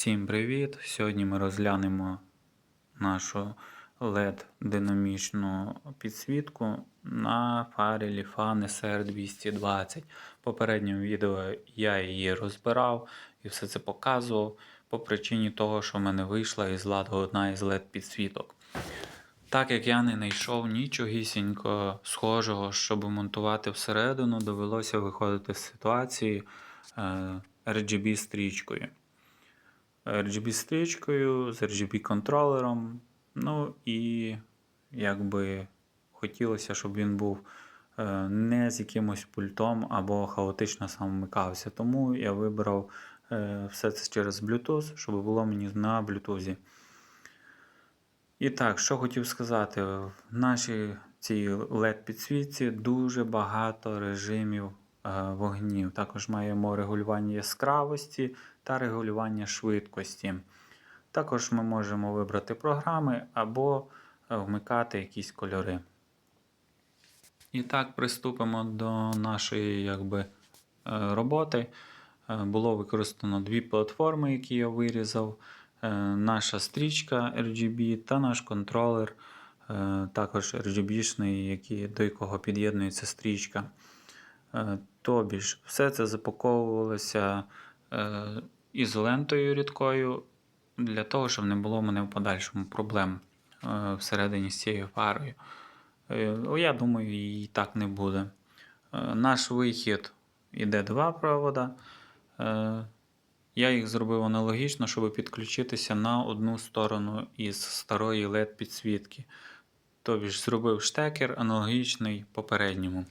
Всім привіт! Сьогодні ми розглянемо нашу LED-динамічну підсвітку на фарі Lifan SR220. В попередньому відео я її розбирав і все це показував по причині того, що в мене вийшла із ладу одна із LED-підсвіток. Так як я не знайшов нічогісінько схожого, щоб монтувати всередину, довелося виходити з ситуації е, RGB-стрічкою. RGB-стрічкою, з RGB-контролером. Ну і якби хотілося, щоб він був е, не з якимось пультом або хаотично сам вмикався. Тому я вибрав е, все це через Bluetooth, щоб було мені на Bluetooth. І так, що хотів сказати, в нашій цій LED-підсвітці дуже багато режимів вогнів. Також маємо регулювання яскравості та регулювання швидкості. Також ми можемо вибрати програми або е, вмикати якісь кольори. І так, приступимо до нашої якби, е, роботи. Е, Було використано дві платформи, які я вирізав. Е, Наша стрічка RGB та наш контролер, е, також RGB-шний, до якого під'єднується стрічка. Е, Тобі ж, все це запаковувалося е, ізолентою рідкою для того, щоб не було в мене в подальшому проблем е, всередині з цією фарою. Я думаю, і так не буде. Наш вихід іде два провода. Я їх зробив аналогічно, щоб підключитися на одну сторону із старої LED-підсвітки. Тобто ж зробив штекер аналогічний попередньому.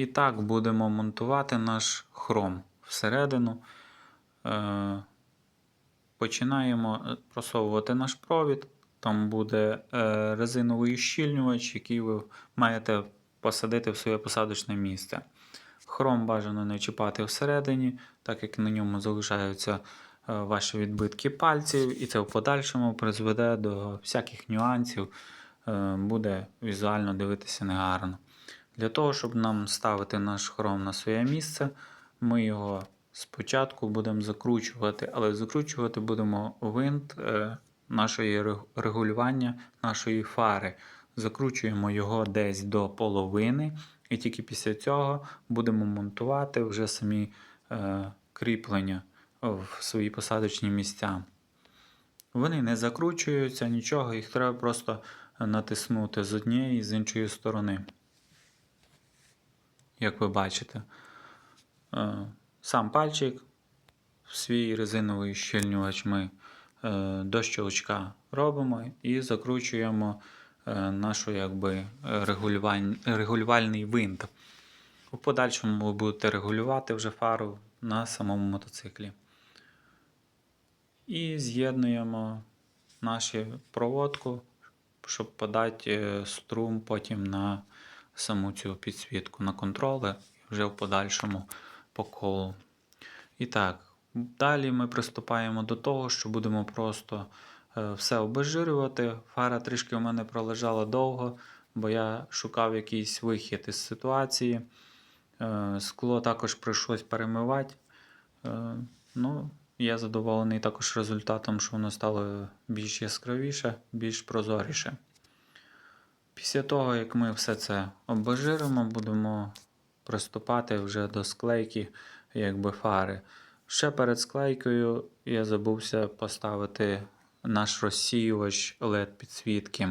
І так будемо монтувати наш хром всередину. Е, Починаємо е, просовувати наш провід. Там буде е, резиновий щільнювач, який ви маєте посадити в своє посадочне місце. Хром бажано не чіпати всередині, так як на ньому залишаються ваші відбитки пальців, і це в подальшому призведе до всяких нюансів, буде візуально дивитися негарно. Для того, щоб нам ставити наш хром на своє місце, ми його спочатку будемо закручувати, але закручувати будемо винт е, нашої регулювання нашої фари. Закручуємо його десь до половини, і тільки після цього будемо монтувати вже самі е, кріплення в свої посадочні місця. Вони не закручуються, нічого, їх треба просто натиснути з однієї і з іншої сторони. Як ви бачите, Е, сам пальчик в свій резиновий щільнювач ми е, до щелчка робимо і закручуємо е, нашу якби, регулювальний винт. У подальшому ви будете регулювати вже фару на самому мотоциклі. І з'єднуємо нашу проводку, щоб подати струм потім на саму цю підсвітку на контролер і вже в подальшому по колу. І так, далі ми приступаємо до того, що будемо просто е, все обезжирювати. Фара трішки у мене пролежала довго, бо я шукав якийсь вихід із ситуації. Е, Скло також прийшлось перемивати. Е, Ну, я задоволений також результатом, що воно стало більш яскравіше, більш прозоріше. Після того, як ми все це обезжиримо, будемо приступати вже до склейки якби фари. Ще перед склейкою я забувся поставити наш розсіювач LED підсвітки.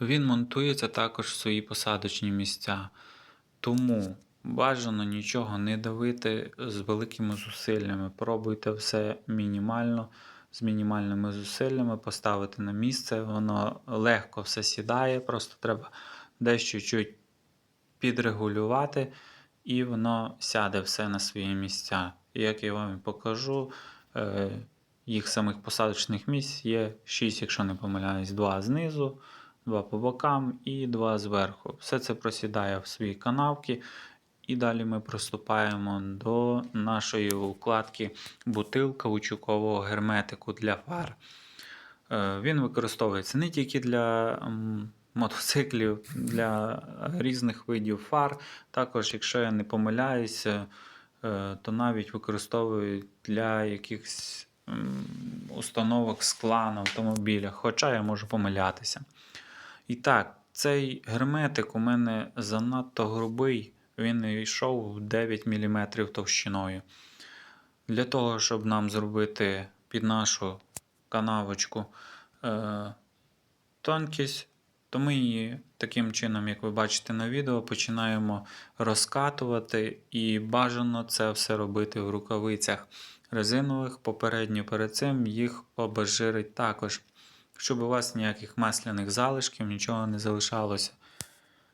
Він монтується також в свої посадочні місця. Тому бажано нічого не давити з великими зусиллями. Пробуйте все мінімально, з мінімальними зусиллями поставити на місце. Воно легко все сідає, просто треба дещо чуть підрегулювати, і воно сяде все на свої місця. І як я вам покажу, е, їх самих посадочних місць є 6, якщо не помиляюсь, 2 знизу, 2 по бокам і 2 зверху. Все це просідає в свої канавки. І далі ми приступаємо до нашої укладки бутил каучукового герметику для фар. Е, Він використовується не тільки для мотоциклів, для різних видів фар. Також, якщо я не помиляюся, е, то навіть використовують для якихось установок скла на автомобілях, хоча я можу помилятися. І так, цей герметик у мене занадто грубий, він йшов 9 мм товщиною. Для того, щоб нам зробити під нашу канавочку е, тонкість, то ми її таким чином, як ви бачите на відео, починаємо розкатувати і бажано це все робити в рукавицях резинових. Попередньо перед цим їх обезжирить також, щоб у вас ніяких масляних залишків, нічого не залишалося.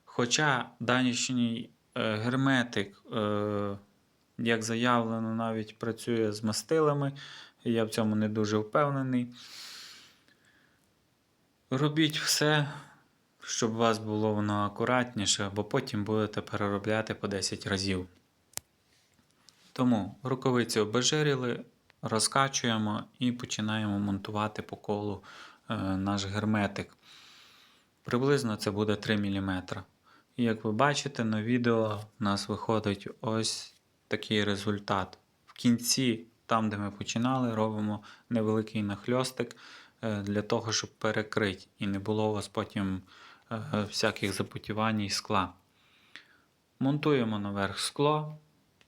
Хоча данішній герметик, е, як заявлено, навіть працює з мастилами, я в цьому не дуже впевнений. Робіть все, щоб у вас було воно акуратніше, бо потім будете переробляти по 10 разів. Тому рукавиці обезжирили, розкачуємо і починаємо монтувати по колу е, наш герметик. Приблизно це буде 3 мм. І як ви бачите на відео, у нас виходить ось такий результат. В кінці, там де ми починали, робимо невеликий нахльостик е, для того, щоб перекрити і не було у вас потім е, всяких запотівань і скла. Монтуємо наверх скло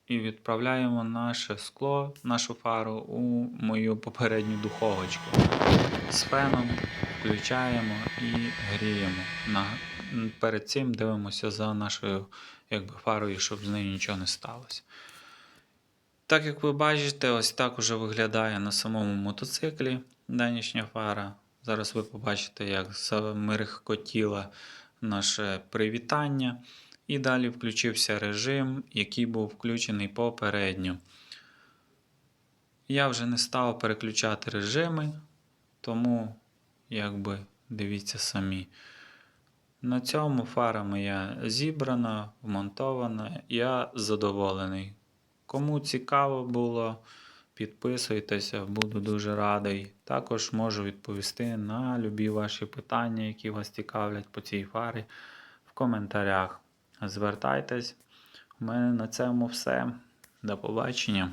і відправляємо наше скло, нашу фару у мою попередню духовочку. З феном включаємо і гріємо. На... Перед цим дивимося за нашою якби, фарою, щоб з нею нічого не сталося. Так як ви бачите, ось так уже виглядає на самому мотоциклі данішня фара. Зараз ви побачите, як замерехкотіло наше привітання. І далі включився режим, який був включений попередньо. Я вже не став переключати режими, тому, якби, дивіться самі. На цьому фара моя зібрана, вмонтована, я задоволений. Кому цікаво було, підписуйтеся, буду дуже радий. Також можу відповісти на любі ваші питання, які вас цікавлять по цій фарі в коментарях. Звертайтесь. У мене на цьому все. До побачення.